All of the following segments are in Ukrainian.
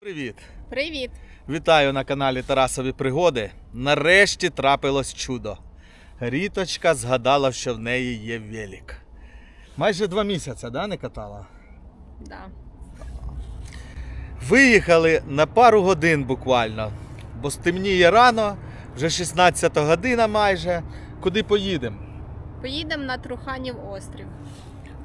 Привіт! Привіт! Вітаю на каналі Тарасові Пригоди. Нарешті трапилось чудо. Ріточка згадала, що в неї є велик. Майже два місяці, да, не катала? Да. Виїхали на пару годин буквально, бо стемніє рано, вже 16 година майже. Куди поїдемо? Поїдемо на Труханів острів.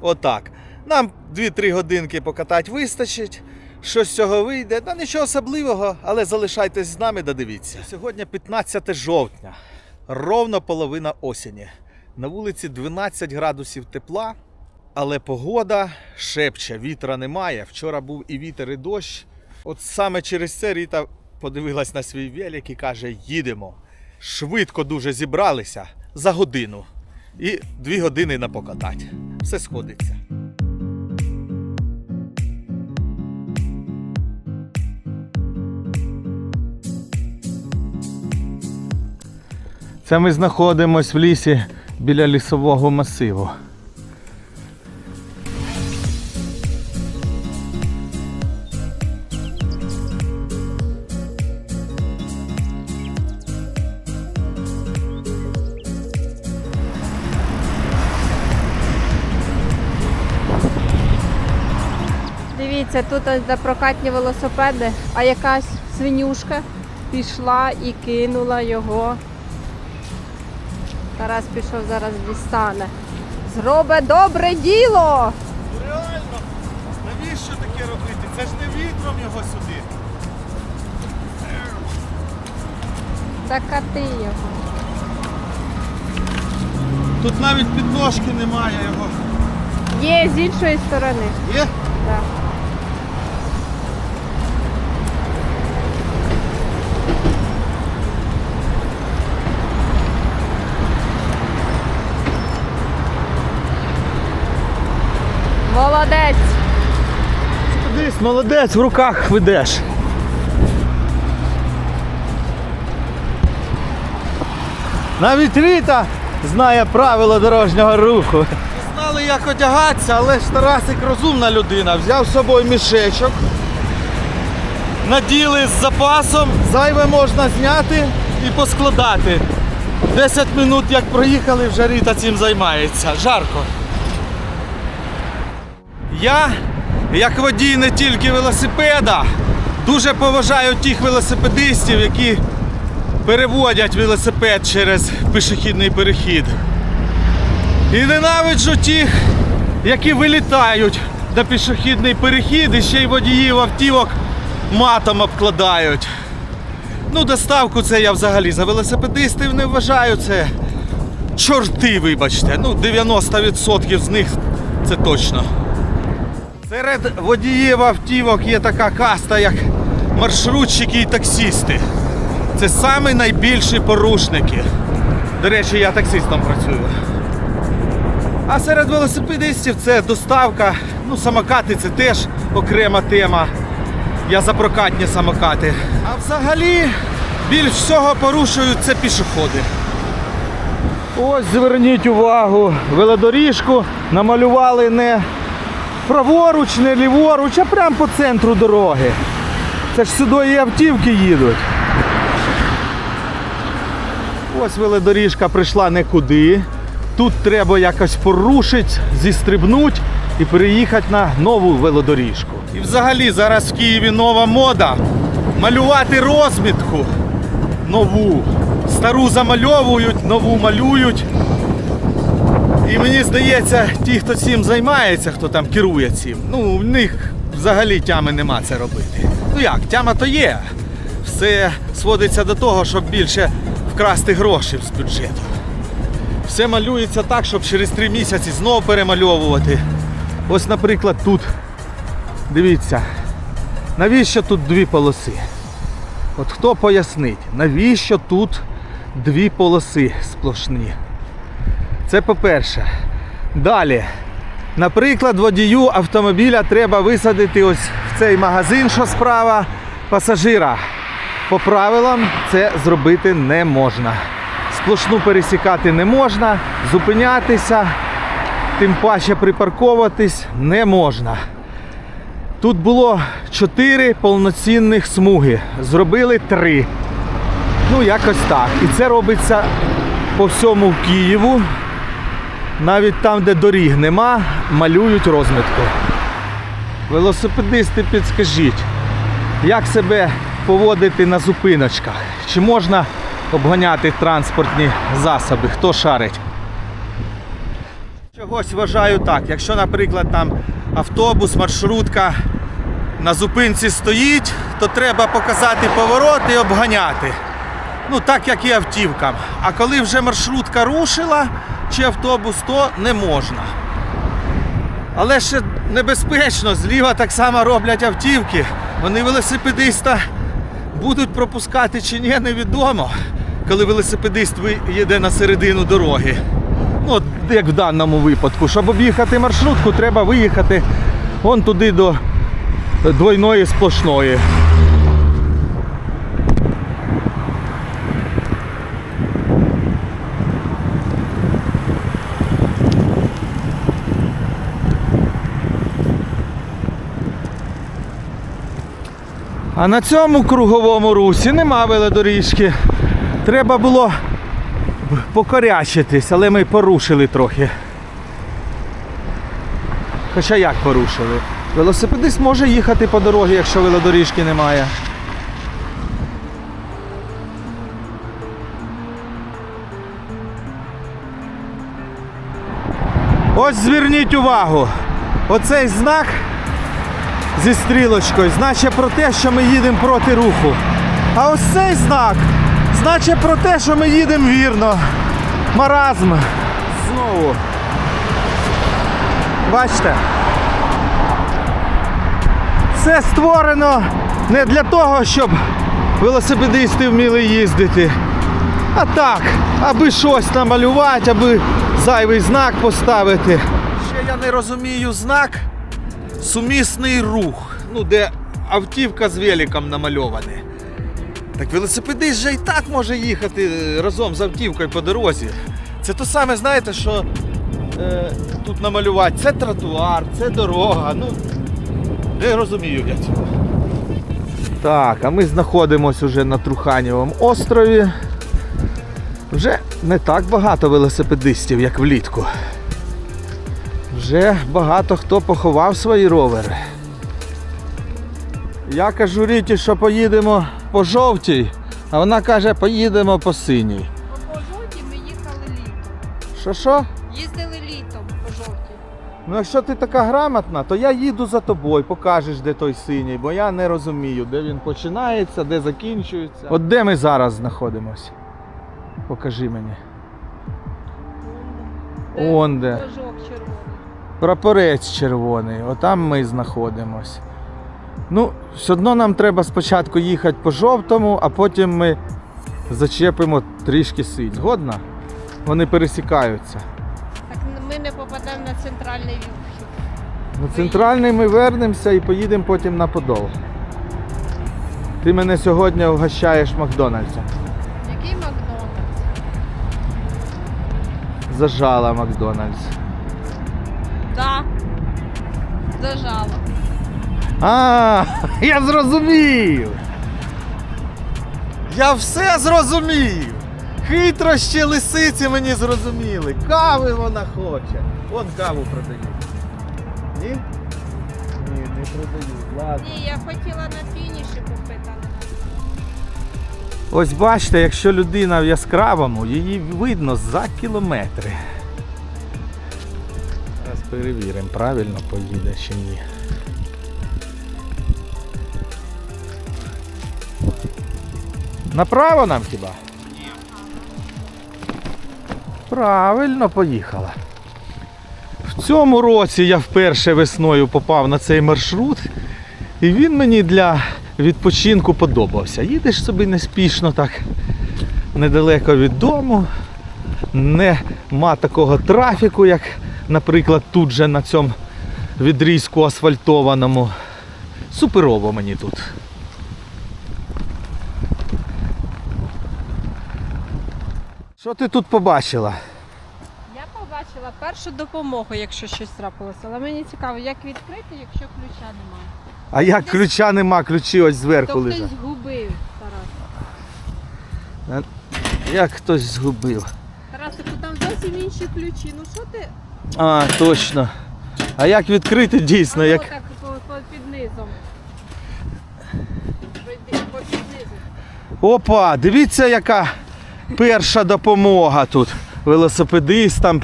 Отак. Нам 2-3 годинки покатати вистачить. Що з цього вийде? Та нічого особливого, але залишайтесь з нами, додивіться. Сьогодні 15 жовтня, ровно половина осені. На вулиці 12 градусів тепла, але погода шепче, вітра немає. Вчора був і вітер, і дощ. От саме через це Ріта подивилась на свій велик і каже: їдемо. Швидко дуже зібралися за годину. І дві години на покатать. Все сходиться. Це ми знаходимося в лісі біля лісового масиву. Тут де прокатні велосипеди, а якась свинюшка пішла і кинула його. Тарас пішов зараз дістане. Зробе добре діло! Реально, навіщо таке робити? Це ж не вітром його сюди. Закати його. Тут навіть підножки немає його. Є з іншої сторони. Є? Так. Молодець, в руках ведеш. Навіть Ріта знає правила дорожнього руху. Знали, як одягатися, але ж Тарасик розумна людина. Взяв з собою мішечок. Наділи з запасом, зайве можна зняти і поскладати. 10 минут як проїхали, вже Ріта цим займається. Жарко. Я, як водій не тільки велосипеда, дуже поважаю тих велосипедистів, які переводять велосипед через пішохідний перехід. І ненавиджу тих, які вилітають на пішохідний перехід і ще й водіїв автівок матом обкладають. Ну, доставку це я взагалі за велосипедистів не вважаю. Це чорти, вибачте. Ну, 90% з них це точно. Серед водіїв автівок є така каста, як маршрутчики і таксісти. Це самі найбільші порушники. До речі, я таксистом працюю. А серед велосипедистів це доставка. Ну, самокати це теж окрема тема. Я за прокатні самокати. А взагалі більш всього порушують це пішоходи. Ось зверніть увагу, велодоріжку намалювали не праворуч, не ліворуч, а прямо по центру дороги. Це ж сюди і автівки їдуть. Ось велодоріжка прийшла некуди. Тут треба якось порушити, зістрибнути і переїхати на нову велодоріжку. І взагалі зараз в Києві нова мода малювати розмітку нову. Стару замальовують, нову малюють. І мені здається, ті, хто цим займається, хто там керує цим, ну в них взагалі тями нема це робити. Ну як, тяма то є. Все сводиться до того, щоб більше вкрасти гроші з бюджету. Все малюється так, щоб через три місяці знову перемальовувати. Ось, наприклад, тут. Дивіться, навіщо тут дві полоси? От хто пояснить, навіщо тут дві полоси сплошні? Це по-перше. Далі. Наприклад, водію автомобіля треба висадити ось в цей магазин, що справа пасажира. По правилам це зробити не можна. Сплошну пересікати не можна, зупинятися. тим паче припарковуватись не можна. Тут було чотири повноцінних смуги. Зробили три. Ну, якось так. І це робиться по всьому Києву. Навіть там, де доріг нема, малюють розмітку. Велосипедисти, підскажіть, як себе поводити на зупиночках? Чи можна обганяти транспортні засоби? Хто шарить? Чогось вважаю так. Якщо, наприклад, там автобус, маршрутка на зупинці стоїть, то треба показати поворот і обганяти. Ну, так як і автівкам. А коли вже маршрутка рушила чи автобус, то не можна. Але ще небезпечно, зліва так само роблять автівки. Вони велосипедиста будуть пропускати чи ні, невідомо. Коли велосипедист їде на середину дороги. Ну, от як в даному випадку. Щоб об'їхати маршрутку, треба виїхати вон туди до двойної сплошної. А на цьому круговому русі нема велодоріжки. Треба було покорячитись, але ми порушили трохи. Хоча як порушили? Велосипедист може їхати по дорозі, якщо велодоріжки немає. Ось зверніть увагу. Оцей знак зі стрілочкою значить про те, що ми їдемо проти руху. А ось цей знак значить про те, що ми їдемо вірно. Маразм. Знову. Бачите? Це створено не для того, щоб велосипедисти вміли їздити. А так, аби щось намалювати, аби зайвий знак поставити. Ще я не розумію знак сумісний рух. Ну, де автівка з великом намальований. Так велосипедист же і так може їхати е, разом з автівкою по дорозі. Це то саме, знаєте, що е, тут намалювати. Це тротуар, це дорога. Ну, не розумію я цього. Так, а ми знаходимося вже на Труханівому острові. Вже не так багато велосипедистів, як влітку. Вже багато хто поховав свої ровери. Я кажу Ріті, що поїдемо по жовтій, а вона каже, поїдемо по синій. По жовтій ми їхали літом. Що що? Їздили літом по жовтій. Ну якщо ти така грамотна, то я їду за тобою, покажеш, де той синій, бо я не розумію, де він починається, де закінчується. От де ми зараз знаходимося? Покажи мені. Он де. Прапорець червоний, отам ми знаходимось. Ну, все одно нам треба спочатку їхати по жовтому, а потім ми зачепимо трішки синь. Згодна? Вони пересікаються. Так ми не попадемо на центральний вхід. На центральний ми вернемося і поїдемо потім на Подол. Ти мене сьогодні угощаєш Макдональдсом. Зажала Макдональдс. Да. Зажало. А, я зрозумів. Я все зрозумів. Хитрощі лисиці мені зрозуміли. Кави вона хоче. Вон каву продають. Ні? Ні, не продають. Ладно. Ні, я хотіла на фініші купити, Ось бачите, якщо людина в яскравому, її видно за кілометри. Зараз перевіримо, правильно поїде чи ні. Направо нам хіба? Ні. Правильно поїхала. В цьому році я вперше весною попав на цей маршрут, і він мені для відпочинку подобався. Їдеш собі неспішно так недалеко від дому, нема такого трафіку, як, наприклад, тут же на цьому відрізку асфальтованому. Суперово мені тут. Що ти тут побачила? Я побачила першу допомогу, якщо щось трапилося. Але мені цікаво, як відкрити, якщо ключа немає. А як ключа нема, ключі ось То зверху хтось згубив, Тарас. Як хтось згубив. Тарасику, там зовсім інші ключі. Ну що ти? А, точно. А як відкрити дійсно? А Як... так під низом. Опа, дивіться, яка перша допомога тут. Велосипедистам,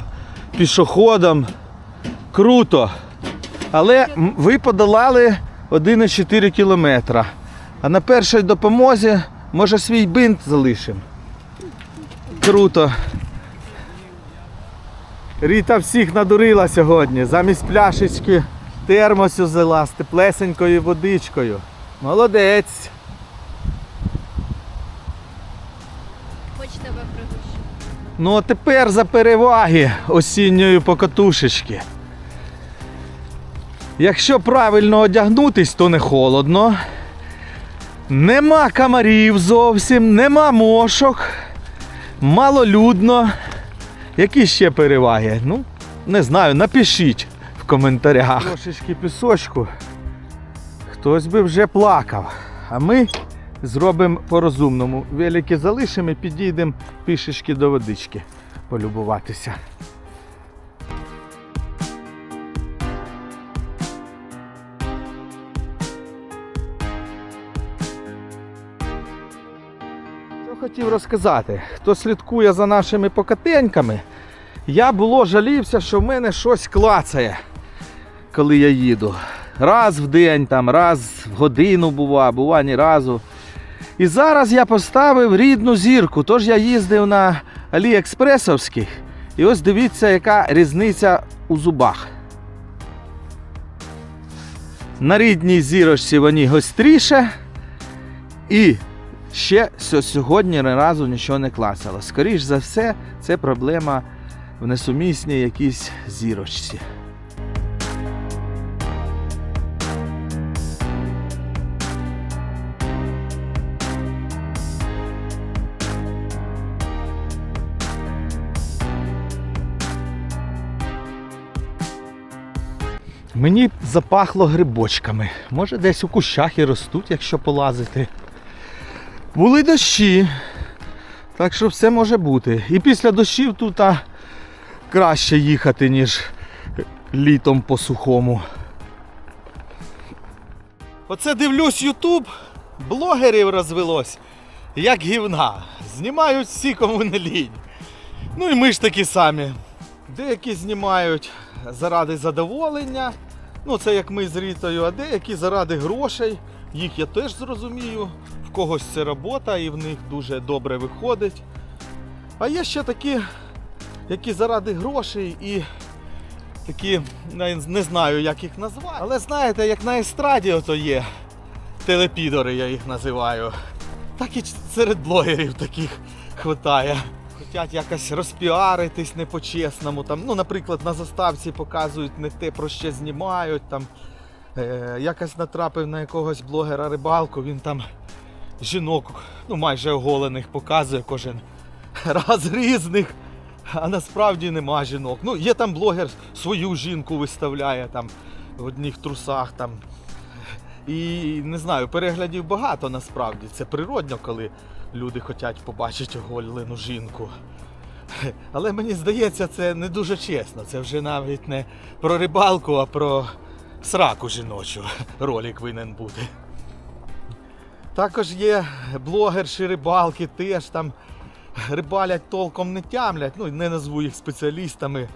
пішоходам. Круто. Але ви подолали 1,4 кілометра. А на першій допомозі, може, свій бинт залишимо. Круто. Ріта всіх надурила сьогодні. Замість пляшечки термос взяла з теплесенькою водичкою. Молодець. Хоч тебе пригощу. Ну а тепер за переваги осінньої покатушечки. Якщо правильно одягнутись, то не холодно. Нема комарів зовсім, нема мошок, малолюдно. Які ще переваги? Ну, не знаю, напишіть в коментарях. Трошечки пісочку. Хтось би вже плакав. А ми зробимо по-розумному. Велики залишимо і підійдемо пішечки до водички полюбуватися. Хотів розказати, хто слідкує за нашими покатеньками, я було жалівся, що в мене щось клацає, коли я їду. Раз в день, там, раз в годину бува, бува ні разу. І зараз я поставив рідну зірку, тож я їздив на Аліекспресовських. І ось дивіться, яка різниця у зубах. На рідній зірочці вони гостріше. І ще сьогодні ні разу нічого не клацало. Скоріш за все, це проблема в несумісній якійсь зірочці. Мені запахло грибочками. Може, десь у кущах і ростуть, якщо полазити. Були дощі. Так що все може бути. І після дощів тут а, краще їхати, ніж літом по сухому. Оце дивлюсь Ютуб, блогерів розвелось, як гівна. Знімають всі, кому не лінь. Ну і ми ж такі самі. Деякі знімають заради задоволення. Ну, це як ми з Рітою, а деякі заради грошей. Їх я теж зрозумію. Когось це робота і в них дуже добре виходить. А є ще такі, які заради грошей і такі, не не знаю, як їх назвати. Але знаєте, як на естраді ото є телепідори, я їх називаю. Так і серед блогерів таких хватає. Хотять якось розпіаритись не по-чесному. Там, ну, наприклад, на заставці показують не те, про що знімають. Там, е, якось натрапив на якогось блогера рибалку, він там жінок, ну майже оголених показує кожен раз різних. А насправді нема жінок. Ну, є там блогер свою жінку виставляє там в одних трусах там. І не знаю, переглядів багато насправді. Це природньо, коли люди хочуть побачити оголену жінку. Але мені здається, це не дуже чесно. Це вже навіть не про рибалку, а про сраку жіночу ролик винен бути. Також є блогерші рибалки, теж там рибалять толком не тямлять, ну не назву їх спеціалістами.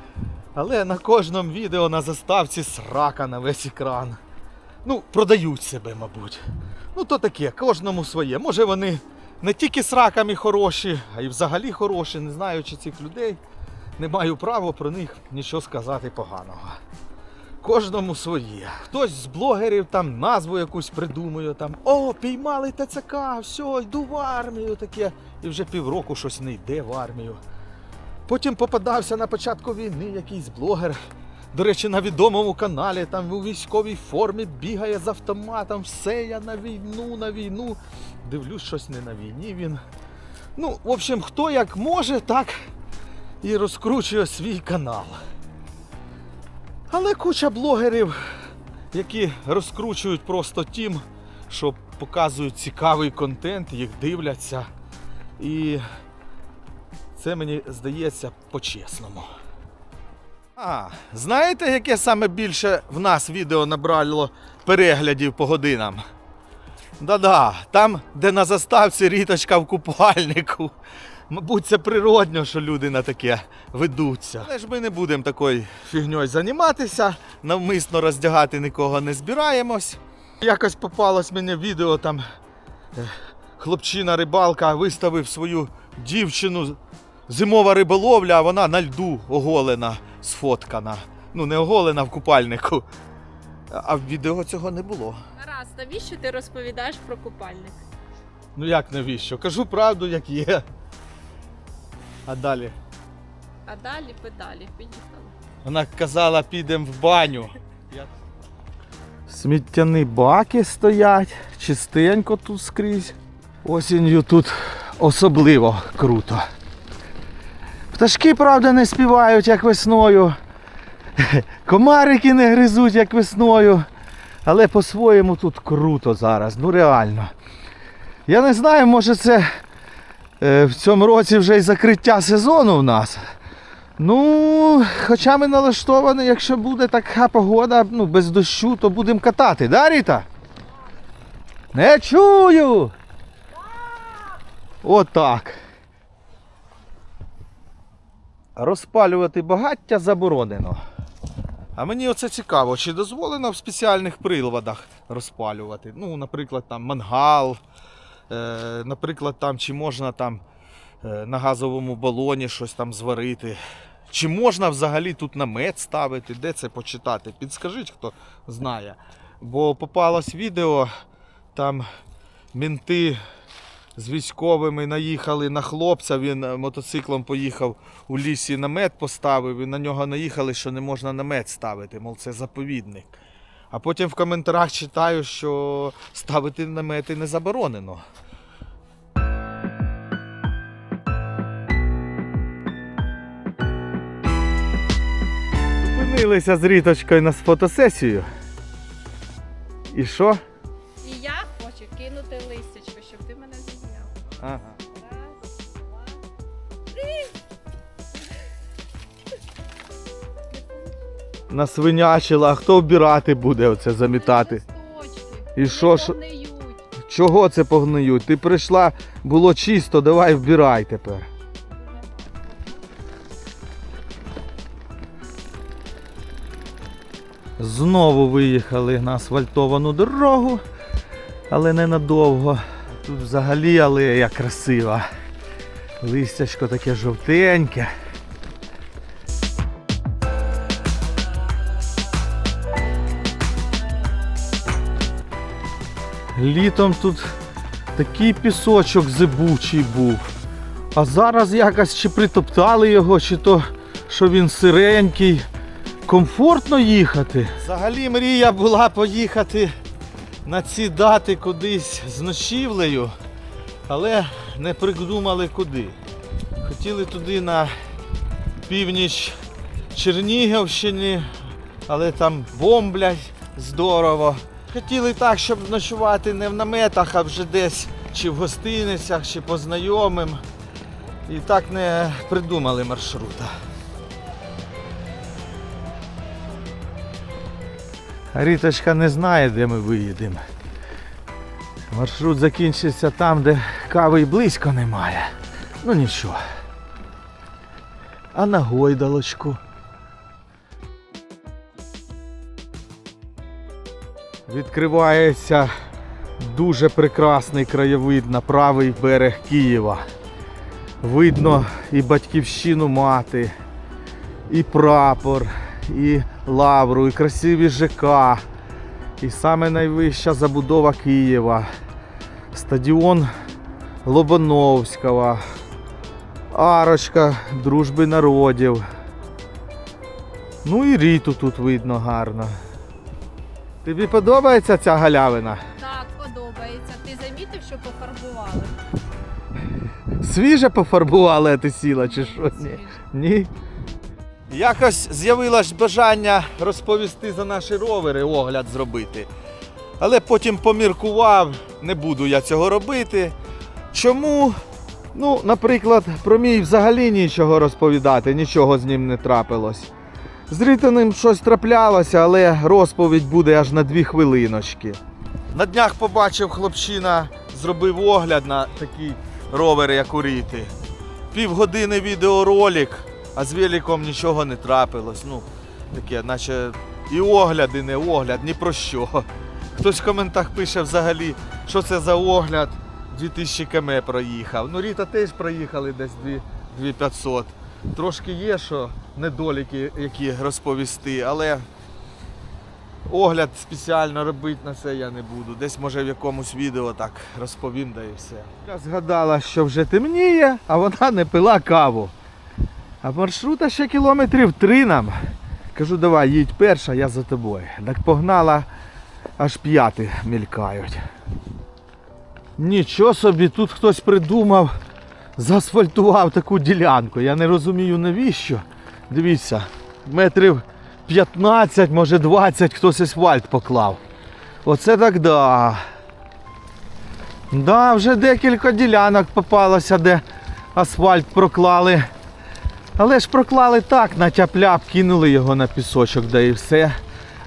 Але на кожному відео на заставці срака на весь екран. Ну, продають себе, мабуть. Ну, то таке, кожному своє. Може вони не тільки з раками хороші, а й взагалі хороші, не знаючи цих людей, не маю права про них нічого сказати поганого. Кожному своє. Хтось з блогерів там назву якусь придумує, там о, піймали ТЦК, все, йду в армію таке. І вже півроку щось не йде в армію. Потім попадався на початку війни якийсь блогер. До речі, на відомому каналі там у військовій формі бігає з автоматом, все я на війну, на війну. Дивлюсь, щось не на війні він. Ну, в общем, хто як може, так і розкручує свій канал. Але куча блогерів, які розкручують просто тім, що показують цікавий контент, їх дивляться. І це мені здається по-чесному. А, знаєте, яке саме більше в нас відео набрало переглядів по годинам? Да-да, там, де на заставці ріточка в купальнику. Мабуть, це природньо, що люди на таке ведуться. Але ж ми не будемо такою фігньою займатися, навмисно роздягати нікого не збираємось. Якось попалось мені відео там. е, Хлопчина рибалка виставив свою дівчину зимова риболовля, а вона на льду оголена, сфоткана. Ну, не оголена в купальнику. А в відео цього не було. Гаразд, навіщо ти розповідаєш про купальник? Ну як навіщо? Кажу правду, як є. А далі. А далі педалі, поїхали. Вона казала, підемо в баню. Сміттяні баки стоять, чистенько тут скрізь. Осінню тут особливо круто. Пташки, правда, не співають, як весною. Комарики не гризуть, як весною. Але по-своєму тут круто зараз, ну реально. Я не знаю, може це в цьому році вже й закриття сезону в нас. Ну, хоча ми налаштовані, якщо буде така погода, ну, без дощу, то будемо катати, да, Ріта? Не чую! Отак. Розпалювати багаття заборонено. А мені оце цікаво, чи дозволено в спеціальних приладах розпалювати. Ну, наприклад, там мангал, е, наприклад, там, чи можна там е, на газовому балоні щось там зварити. Чи можна взагалі тут намет ставити? Де це почитати? Підскажіть, хто знає. Бо попалось відео, там мінти з військовими наїхали на хлопця, він е, мотоциклом поїхав у лісі намет поставив, і на нього наїхали, що не можна намет ставити, мов це заповідник. А потім в коментарях читаю, що ставити намети не заборонено. Зупинилися з Ріточкою на фотосесію. І що? Насвинячила, а хто вбирати буде оце замітати? І що ж? Чого це погниють? Ти прийшла, було чисто, давай вбирай тепер. Знову виїхали на асфальтовану дорогу, але ненадовго. Тут взагалі алея красива. Листячко таке жовтеньке. Літом тут такий пісочок зибучий був. А зараз якось чи притоптали його, чи то що він сиренький. Комфортно їхати. Взагалі мрія була поїхати на ці дати кудись з ночівлею, але не придумали куди. Хотіли туди на північ Чернігівщини, але там бомблять здорово. Хотіли так, щоб ночувати не в наметах, а вже десь чи в гостиницях, чи по знайомим. І так не придумали маршрута. Ріточка не знає, де ми виїдемо. Маршрут закінчиться там, де кави й близько немає. Ну нічого. А на гойдалочку. Відкривається дуже прекрасний краєвид на правий берег Києва. Видно і батьківщину мати, і прапор, і лавру, і красиві ЖК, і саме найвища забудова Києва, стадіон Лобановського, арочка дружби народів. Ну і ріту тут видно гарно. Тобі подобається ця галявина? Так, подобається. Ти замітив, що пофарбували? Свіже пофарбували, а ти сіла чи що? Ні. Ні. Якось з'явилось бажання розповісти за наші ровери, огляд зробити. Але потім поміркував, не буду я цього робити. Чому? Ну, наприклад, про мій взагалі нічого розповідати, нічого з ним не трапилось. З ританим щось траплялося, але розповідь буде аж на дві хвилиночки. На днях побачив хлопчина, зробив огляд на такий ровер, як у Ріти. Півгодини відеоролик, а з великом нічого не трапилось. Ну, таке, наче і огляд, і не огляд, ні про що. Хтось в коментах пише взагалі, що це за огляд. 2000 км проїхав. Ну, Ріта теж проїхали десь 2 2500. Трошки є, що недоліки, які розповісти, але огляд спеціально робити на це я не буду. Десь може в якомусь відео так розповім, да і все. Я згадала, що вже темніє, а вона не пила каву. А маршрута ще кілометрів три нам. Кажу, давай, їдь перша, я за тобою. Так погнала, аж п'яти мількають. Нічого собі, тут хтось придумав, заасфальтував таку ділянку. Я не розумію навіщо. Дивіться, метрів 15, може 20 хтось асфальт поклав. Оце так да. Да, вже декілька ділянок попалося, де асфальт проклали. Але ж проклали так, на тяп-ляп, кинули його на пісочок, да і все.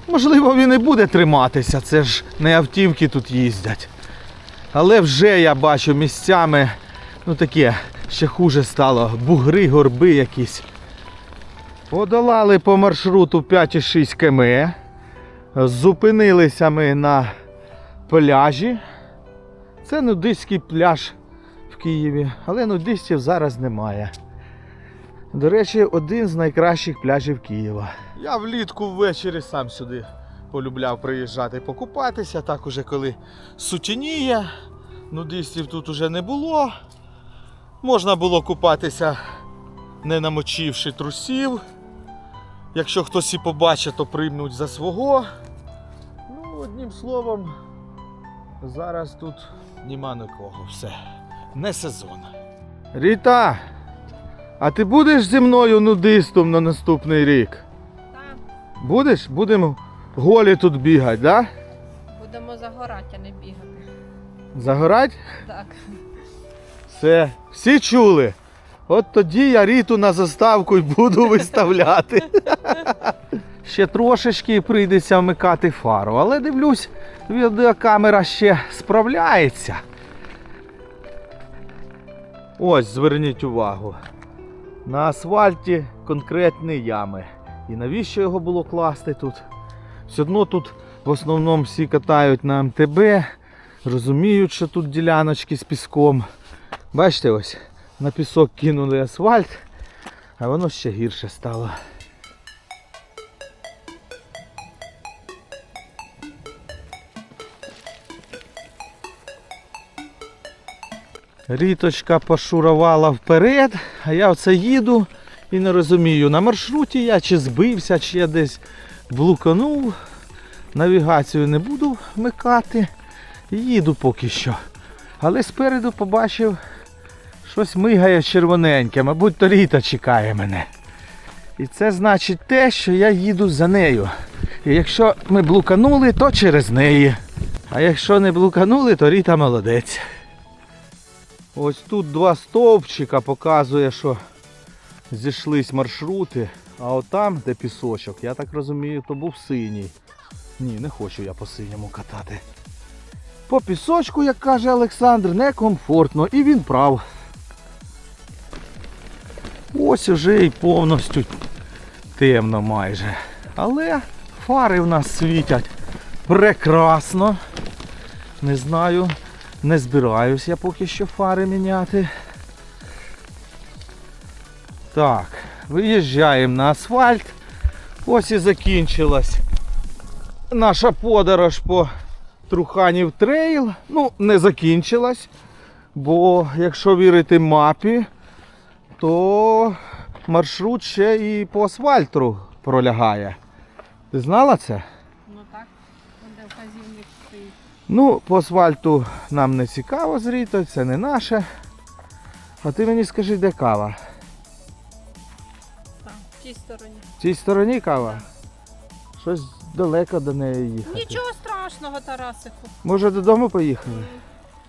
Можливо, він і буде триматися, це ж не автівки тут їздять. Але вже я бачу місцями, ну таке, ще хуже стало, бугри, горби якісь. Подолали по маршруту 5,6 км. Зупинилися ми на пляжі. Це нудистський пляж в Києві, але нудистів зараз немає. До речі, один з найкращих пляжів Києва. Я влітку ввечері сам сюди полюбляв приїжджати покупатися, так уже коли сутініє, нудистів тут уже не було. Можна було купатися, не намочивши трусів. Якщо хтось і побачить, то приймуть за свого. Ну, одним словом, зараз тут нема нікого, все. Не сезон. Ріта, а ти будеш зі мною нудистом на наступний рік? Так, Будеш? Будемо голі тут бігати, да? будемо загорати, а не бігати. Загорать? Так. Все, всі чули. От тоді я ріту на заставку й буду виставляти. ще трошечки і прийдеться вмикати фару, але дивлюсь, відеокамера ще справляється. Ось, зверніть увагу. На асфальті конкретні ями. І навіщо його було класти тут? Все одно тут в основному всі катають на МТБ, розуміють, що тут діляночки з піском. Бачите, ось на пісок кинули асфальт, а воно ще гірше стало. Ріточка пошурувала вперед, а я оце їду і не розумію, на маршруті я чи збився, чи я десь блуканув. Навігацію не буду вмикати. Їду поки що. Але спереду побачив щось мигає червоненьке, мабуть, то Ріта чекає мене. І це значить те, що я їду за нею. І якщо ми блуканули, то через неї. А якщо не блуканули, то Ріта молодець. Ось тут два стовпчика показує, що зійшлись маршрути. А от там, де пісочок, я так розумію, то був синій. Ні, не хочу я по синьому катати. По пісочку, як каже Олександр, некомфортно і він прав. Ось уже і повністю темно майже. Але фари в нас світять прекрасно. Не знаю, не збираюсь я поки що фари міняти. Так, виїжджаємо на асфальт. Ось і закінчилась наша подорож по Труханів трейл. Ну, не закінчилась. Бо якщо вірити мапі, то маршрут ще і по асфальту пролягає. Ти знала це? Ну так, де вказівник стоїть. Ну, по асфальту нам не цікаво зріти, це не наше. А ти мені скажи, де кава? Там, ті цій стороні. В цій стороні кава? Щось далеко до неї їхати. Нічого страшного, Тарасику. Може додому поїхали?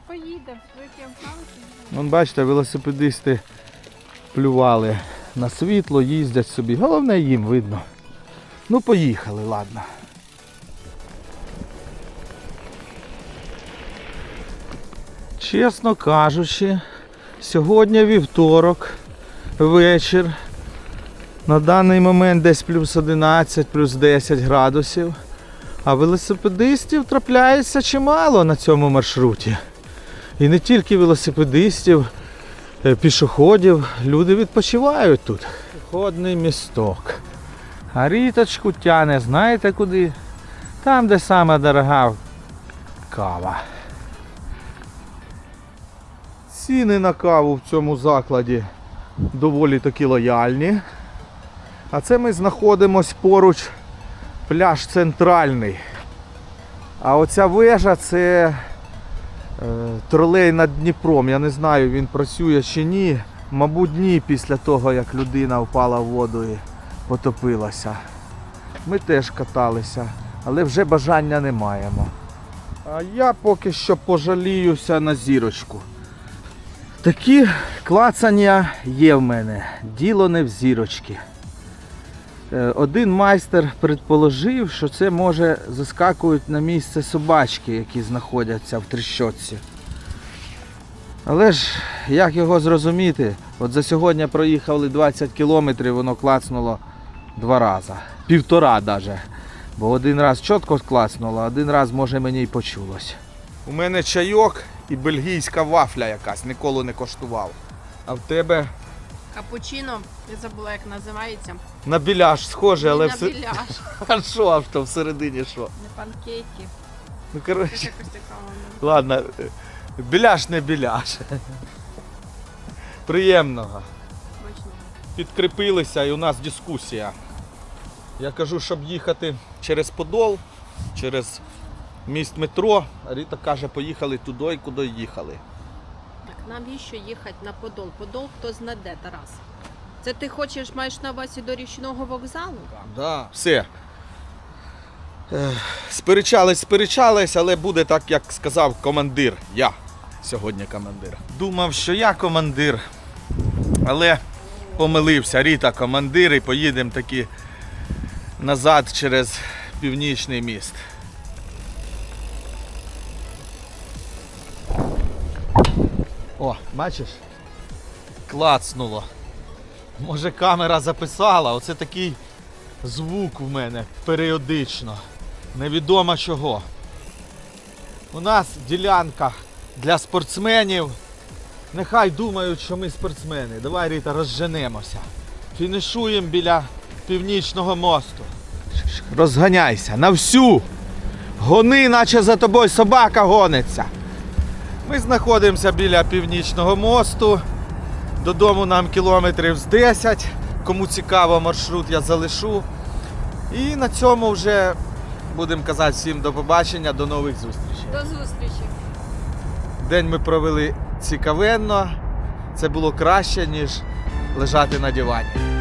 Поїдемо, вип'ємо каву. Вон бачите, велосипедисти плювали на світло, їздять собі. Головне їм видно. Ну поїхали, ладно. Чесно кажучи, сьогодні вівторок, вечір. На даний момент десь плюс 11, плюс 10 градусів. А велосипедистів трапляється чимало на цьому маршруті. І не тільки велосипедистів, пішоходів, люди відпочивають тут. Пішохідний місток. А ріточку тяне, знаєте куди? Там, де сама дорога кава. Ціни на каву в цьому закладі доволі таки лояльні. А це ми знаходимось поруч пляж центральний. А оця вежа це е, тролей над Дніпром. Я не знаю, він працює чи ні. Мабуть, ні, після того, як людина впала в воду і потопилася. Ми теж каталися, але вже бажання не маємо. А я поки що пожаліюся на зірочку. Такі клацання є в мене. Діло не в зірочки. Е, Один майстер предположив, що це може заскакують на місце собачки, які знаходяться в тріщотці. Але ж як його зрозуміти? От за сьогодні проїхали 20 кілометрів, воно клацнуло два рази. Півтора навіть. Бо один раз чітко клацнуло, один раз може мені й почулось. У мене чайок і бельгійська вафля якась, ніколи не коштував. А в тебе Капучино, я забула, як називається. на біляш схоже, але все. на біляш, А що а що всередині що? не панкейки. Ну Це коротше, якось така вона. ладно, е, біляш не біляш. Приємного. Смачно. Підкріпилися і у нас дискусія. Я кажу, щоб їхати через Подол, через міст метро. А Ріта каже, поїхали туди, куди їхали. Навіщо їхати на Подол? Подол хто знаде, Тарас. Це ти хочеш, маєш на увазі до річного вокзалу? Да. Все. Ех, Сперечались, сперечались, але буде так, як сказав командир. Я сьогодні командир. Думав, що я командир, але помилився. Ріта командир і поїдемо таки назад через північний міст. О, бачиш? Клацнуло. Може камера записала, оце такий звук в мене періодично. Невідомо чого. У нас ділянка для спортсменів. Нехай думають, що ми спортсмени. Давай, Ріта, розженемося. Фінішуємо біля північного мосту. Розганяйся на всю. Гони, наче за тобою собака гониться. Ми знаходимося біля північного мосту. Додому нам кілометрів з 10. Кому цікаво, маршрут я залишу. І на цьому вже будемо казати всім до побачення, до нових зустрічей. До зустрічі. День ми провели цікавенно. Це було краще, ніж лежати на дивані.